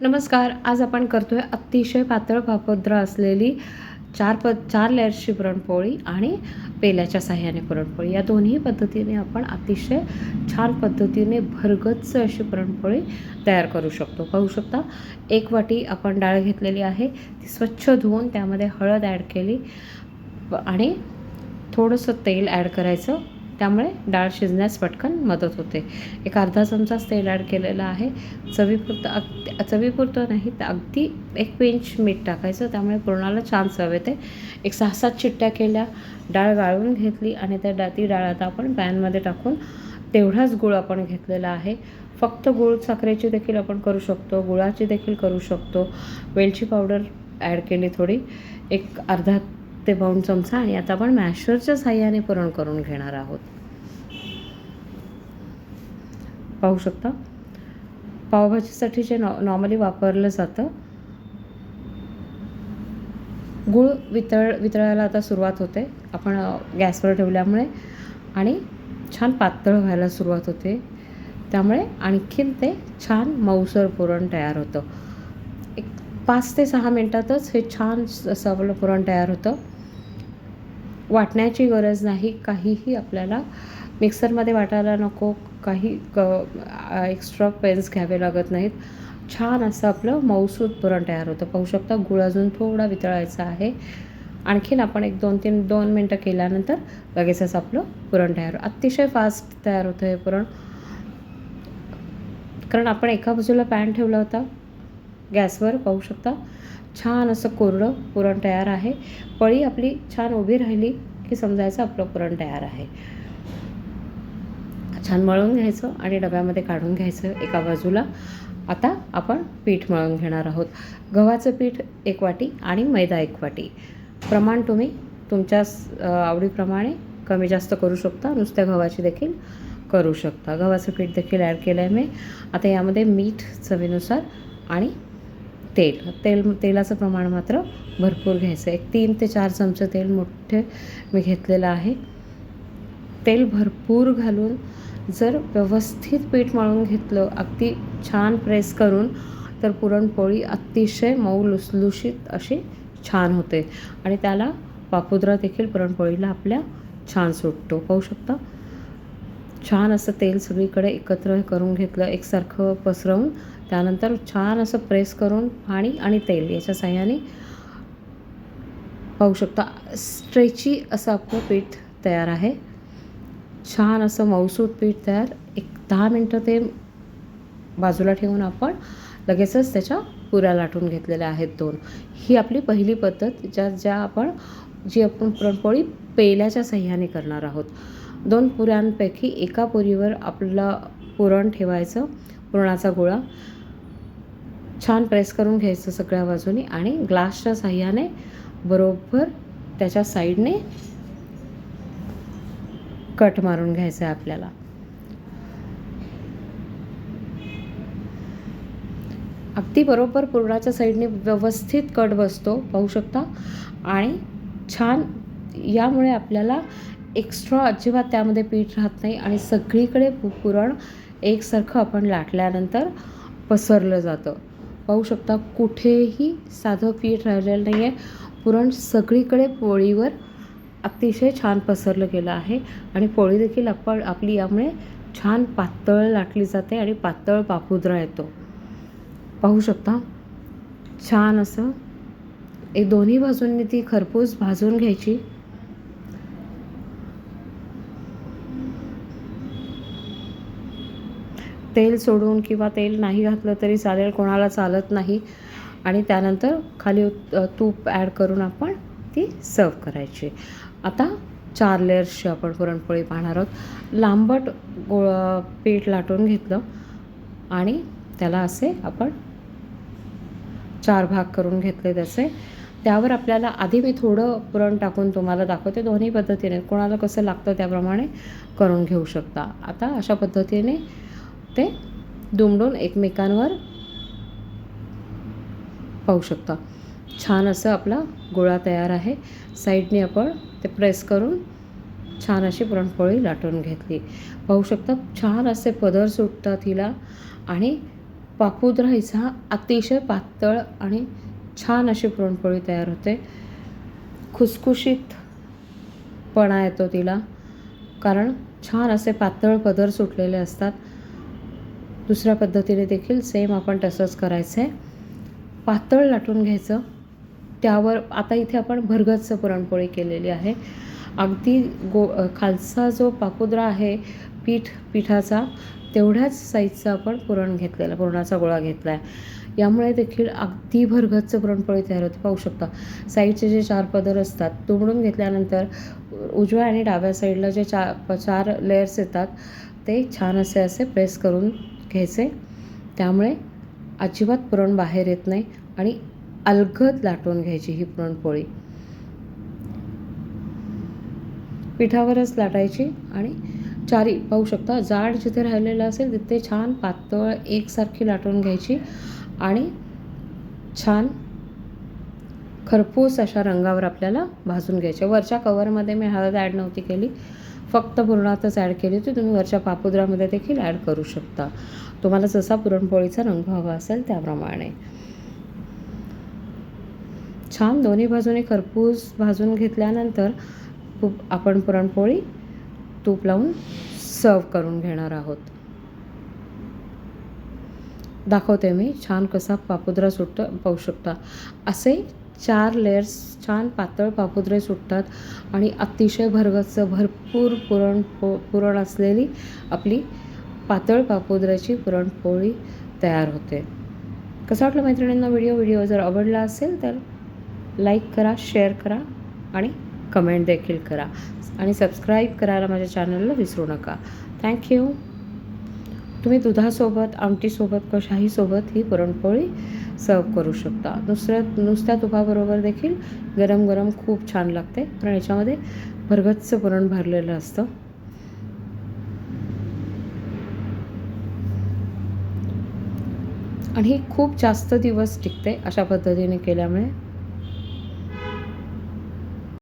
नमस्कार. आज आपण करतो आहे अतिशय पातळ पापद्र असलेली चार प चार लेअर्सची पुरणपोळी आणि पेल्याच्या साह्याने पुरणपोळी. या दोन्ही पद्धतीने आपण अतिशय छान पद्धतीने भरगच्च अशी पुरणपोळी तयार करू शकतो. पाहू शकता एक वाटी आपण डाळ घेतलेली आहे ती स्वच्छ धुवून त्यामध्ये हळद ॲड केली आणि थोडंसं तेल ॲड करायचं. त्यामुळे डाळ शिजण्यास पटकन मदत होते. एक अर्धा चमचाच तेल ॲड केलेलं आहे. चवीपुरतं अगदी चवीपुरतं नाही तर अगदी एक पिंच मीठ टाकायचं. त्यामुळे पुरणाला छान चव येते. एक सहा सात चिट्ट्या केल्या डाळ गाळून घेतली आणि त्या डा ती डाळ आता आपण पॅनमध्ये टाकून तेवढाच गुळ आपण घेतलेला आहे. फक्त गुळ साखरेची देखील आपण करू शकतो. गुळाची देखील करू शकतो. वेलची पावडर ॲड केली थोडी. एक अर्धा पाऊण चमचा आणि आता आपण मॅशरच्या साह्याने पुरण करून घेणार आहोत. पाहू शकता? पावभाजीसाठी जे नॉ नॉर्मली वापरलं जातं गूळ वितळ वितळायला आता सुरुवात होते. आपण गॅसवर ठेवल्यामुळे आणि छान पातळ व्हायला सुरुवात होते. त्यामुळे आणखीन ते छान मऊसर पुरण तयार होतं. एक पाच ते सहा मिनटातच हे छान सवलं पुरण तयार होतं. वाटण्याची गरज नाही. काहीही आपल्याला मिक्सरमध्ये वाटायला नको. काही क एक्स्ट्रा पेन्स घ्यावे लागत नाहीत. छान असं आपलं मऊसूद पुरण तयार होतं. पाहू शकता गुळ अजून थोडा वितळायचा आहे. आणखीन आपण एक दोन तीन दोन मिनटं केल्यानंतर लगेचच आपलं पुरण तयार अतिशय फास्ट तयार होतं हे पुरण. कारण आपण एका बाजूला पॅन ठेवला होता. गॅसवर पाहू शकता. छान असं कोरडं पुरण तयार आहे. पळी आपली छान उभी राहिली की समजायचं आपलं पुरण तयार आहे. छान मळून घ्यायचं आणि डब्यामध्ये काढून घ्यायचं एका बाजूला. आता आपण पीठ मळून घेणार आहोत. गव्हाचं पीठ एक वाटी आणि मैदा एक वाटी. प्रमाण तुम्ही तुमच्या आवडीप्रमाणे कमी जास्त करू शकता. नुसत्या गव्हाची देखील करू शकता. गव्हाचं पीठ देखील ॲड केलं आहे मी. आता यामध्ये मीठ चवीनुसार आणि तेल तेल तेलाचं प्रमाण मात्र भरपूर घ्यायचं एक तीन ते चार चमचे तेल मोठे मी घेतलेलं आहे. तेल भरपूर घालून जर व्यवस्थित पीठ मळून घेतलं अगदी छान प्रेस करून तर पुरणपोळी अतिशय मऊ लुसलुशीत अशी छान होते. आणि त्याला पापुद्रा देखील पुरणपोळीला आपल्या छान सुटतो पाहू शकता. छान असं तेल सगळीकडे एकत्र करून घेतलं एकसारखं पसरवून त्यानंतर छान असं प्रेस करून पाणी आणि तेल याच्या साह्याने पाहू शकता. स्ट्रेची असं आपलं पीठ तयार आहे. छान असं मऊसूत पीठ तयार. एक दहा मिनटं ते बाजूला ठेवून आपण लगेचच त्याच्या पुऱ्या लाटून घेतलेल्या आहेत दोन. ही आपली पहिली पद्धत ज्या ज्या आपण जी आपण पुरणपोळी पेल्याच्या सह्याने करणार आहोत. दोन पुऱ्यांपैकी एका पुरीवर आपलं पुरण ठेवायचं पुरणाचा गोळा. छान प्रेस करून घ्यायचं सगळ्या बाजूनी आणि ग्लासच्या साह्याने बरोबर त्याच्या साईडने कट मारून घ्यायचं आहे आपल्याला. अगदी बरोबर पुरणाच्या साईडने व्यवस्थित कट बसतो पाहू शकता. आणि छान यामुळे आपल्याला एक्स्ट्रा अजिबात त्यामध्ये पीठ राहत नाही आणि सगळीकडे पु पुरण एकसारखं आपण लाटल्यानंतर पसरलं जातं. पाहू शकता कुठेही साधं पीठ राहिलेलं नाही आहे पुरण सगळीकडे पोळीवर अतिशय छान पसरलं गेलं आहे. आणि पोळी देखील आपण आपली यामुळे छान पातळ लाटली जाते आणि पातळ पापुद्रा येतो. पाहू शकता छान असं. एक दोन्ही बाजूंनी ती खरपूस भाजून घ्यायची. तेल सोडून किंवा तेल नाही घातलं तरी चालेल कोणाला चालत नाही. आणि त्यानंतर खाली तूप ॲड करून आपण ती सर्व करायची. आता चार लेअर्सची आपण पुरणपोळी पाहणार आहोत. लांबट गोळ पीठ लाटून घेतलं आणि त्याला असे आपण चार भाग करून घेतले त्याचे. त्यावर आपल्याला आधी मी थोडं पुरण टाकून तुम्हाला दाखवते. दोन्ही पद्धतीने कोणाला कसं लागतं त्याप्रमाणे करून घेऊ शकता. आता अशा पद्धतीने ते दुमडून एकमेकांवर पाहू शकता. छान असं आपला गोळा तयार आहे. साईडने आपण ते प्रेस करून छान अशी पुरणपोळी लाटून घेतली. पाहू शकता छान असे पदर सुटतात हिला आणि पापुद्रा अतिशय पातळ आणि छान अशी पुरणपोळी तयार होते. खुसखुशीतपणा येतो तिला कारण छान असे पातळ पदर सुटलेले असतात. दुसऱ्या पद्धतीने देखील सेम आपण तसंच करायचं आहे पातळ लाटून घ्यायचं. त्यावर आता इथे आपण भरगच्च पुरणपोळी केलेली आहे. अगदी गो खालचा जो पापुद्रा आहे पीठ पिठाचा तेवढ्याच साईजचा आपण पुरण घेतलेला पुरणाचा गोळा घेतला आहे यामुळे देखील अगदी भरगच्च पुरणपोळी तयार होते. पाहू शकता साईडचे जे चार पदर असतात तुंबडून घेतल्यानंतर उजव्या आणि डाव्या साईडला जे चार चार लेयर्स येतात ते छान असे असे प्रेस करून घ्यायचे. त्यामुळे अजिबात पुरण बाहेर येत नाही आणि अलगद लाटून घ्यायची ही पुरणपोळी. पिठावरच लाटायची आणि चारी पाहू शकता जाड जिथे राहिलेलं असेल तिथे छान पातळ एकसारखी लाटून घ्यायची आणि छान खरपूस अशा रंगावर आपल्याला भाजून घ्यायचे. वरच्या कवरमध्ये मी हळद ॲड नव्हती केली. फक्त पुरणातच ॲड केली होती. तुम्ही वरच्या पापुद्रामध्ये देखील ॲड करू शकता. तुम्हाला जसा पुरणपोळीचा रंग हवा असेल त्याप्रमाणे. छान दोन्ही बाजूने खरपूस भाजून घेतल्यानंतर खूप आपण पुरणपोळी तूप लावून सर्व करून घेणार आहोत. दाखवते मी छान कसा पापुद्रा सुटतो पाहू शकता. असे चार लेयर्स छान पातळ पापुद्रे सुटतात आणि अतिशय भरगच्च भरपूर पुरण पो पुरण असलेली आपली पातळ पापुद्र्याची पुरणपोळी तयार होते. कसं वाटलं मैत्रिणींना व्हिडिओ? व्हिडिओ जर आवडला असेल तर लाईक करा शेअर करा आणि कमेंट देखील करा. आणि सबस्क्राईब करायला माझ्या चॅनलला विसरू नका. थँक्यू तुम्ही दुधासोबत आमटीसोबत कशाहीसोबत ही पुरणपोळी सर्व करू शकता. दुसऱ्या नुसत्या तुपाबरोबर देखील गरम गरम खूप छान लागते. कारण याच्यामध्ये भरगच्च पुरण भरलेलं असतं. आणि ही खूप जास्त दिवस टिकते अशा पद्धतीने केल्यामुळे.